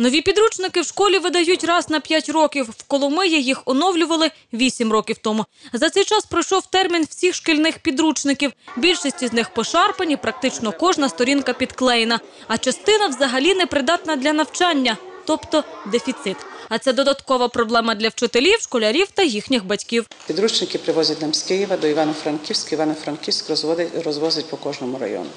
Нові підручники в школі видають раз на 5 років. В Коломиї їх оновлювали 8 років тому. За цей час пройшов термін всіх шкільних підручників. Більшість із них пошарпані, практично кожна сторінка підклеєна. А частина взагалі не придатна для навчання, тобто дефіцит. А це додаткова проблема для вчителів, школярів та їхніх батьків. Підручники привозять нам з Києва до Івано-Франківська. Івано-Франківськ розвозить по кожному району.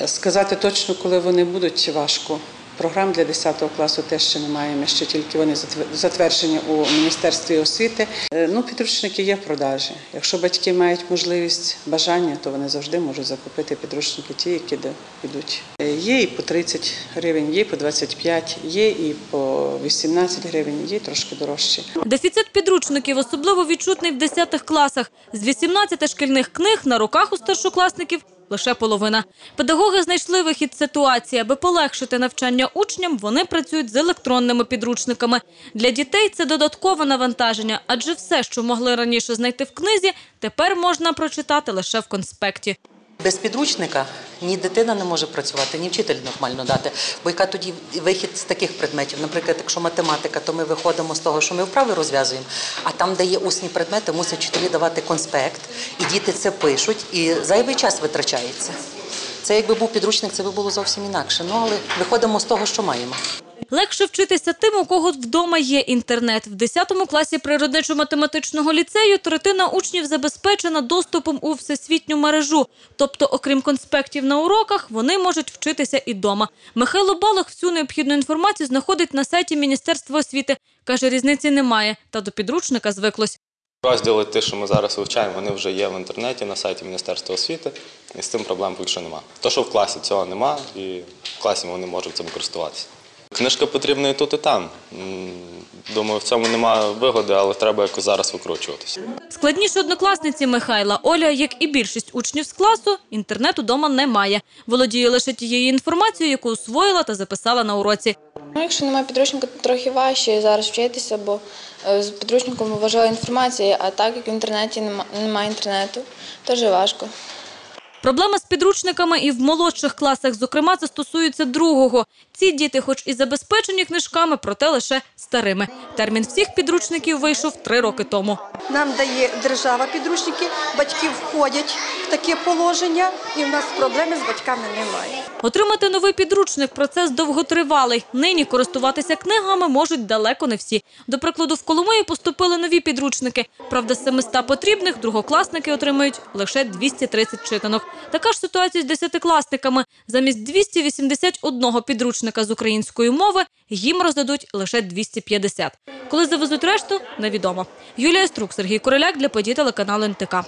Е, Сказати точно, коли вони будуть, важко. Програм для 10 класу теж ще немає. Ми ще тільки вони затвер- затверджені у Міністерстві освіти. Е, Ну, підручники є в продажі. Якщо батьки мають можливість бажання, то вони завжди можуть закупити підручники, ті, які де йдуть. Е, Є і по 30 гривень, є і по 25, є і по 18 гривень, є трошки дорожчі. Дефіцит підручників особливо відчутний в 10 класах. З 18 шкільних книг на руках у старшокласників лише половина. Педагоги знайшли вихід ситуації. Аби полегшити навчання учням, вони працюють з електронними підручниками. Для дітей це додаткове навантаження, адже все, що могли раніше знайти в книзі, тепер можна прочитати лише в конспекті. Без підручника ні дитина не може працювати, ні вчитель нормально дати. Бо яка тоді вихід з таких предметів? Наприклад, якщо математика, то ми виходимо з того, що ми вправи розв'язуємо. А там, де є усні предмети, мусять вчителі давати конспект, і діти це пишуть, і зайвий час витрачається. Це якби був підручник, це би було зовсім інакше. Ну але виходимо з того, що маємо. Легше вчитися тим, у кого вдома є інтернет. В 10 класі природничо-математичного ліцею третина учнів забезпечена доступом у всесвітню мережу. Тобто, окрім конспектів на уроках, вони можуть вчитися і дома. Михайло Балах всю необхідну інформацію знаходить на сайті Міністерства освіти. Каже, різниці немає, та до підручника звиклось. Розділи ті, що ми зараз вивчаємо, вони вже є в інтернеті на сайті Міністерства освіти, і з цим проблем поки що нема. То, що в класі цього нема, і в класі вони можуть цим користуватися. Книжка потрібна і тут, і там. Думаю, в цьому немає вигоди, але треба якось зараз викручуватися. Складніше однокласниці Михайла Оля, як і більшість учнів з класу, інтернету дома не має. Володіє лише тією інформацією, яку освоїла та записала на уроці. Ну, якщо немає підручника, то трохи важче зараз вчитися, бо е, з підручником важлива інформація, а так як в інтернеті нема- немає інтернету, теж важко. Проблема з підручниками і в молодших класах, зокрема, це стосується другого. Ці діти, хоч і забезпечені книжками, проте лише старими. Термін всіх підручників вийшов три роки тому. Нам дає держава підручники, батьки входять в таке положення, і в нас проблеми з батьками немає. Отримати новий підручник – процес довготривалий. Нині користуватися книгами можуть далеко не всі. До прикладу, в Коломиї поступили нові підручники. Правда, з 700 потрібних другокласники отримають лише 230 читанок. Така ж ситуація з десятикласниками. Замість 281 підручника з української мови їм роздадуть лише 250. Коли завезуть решту – невідомо. Юлія Струк, Сергій Короляк для подій телеканалу НТК.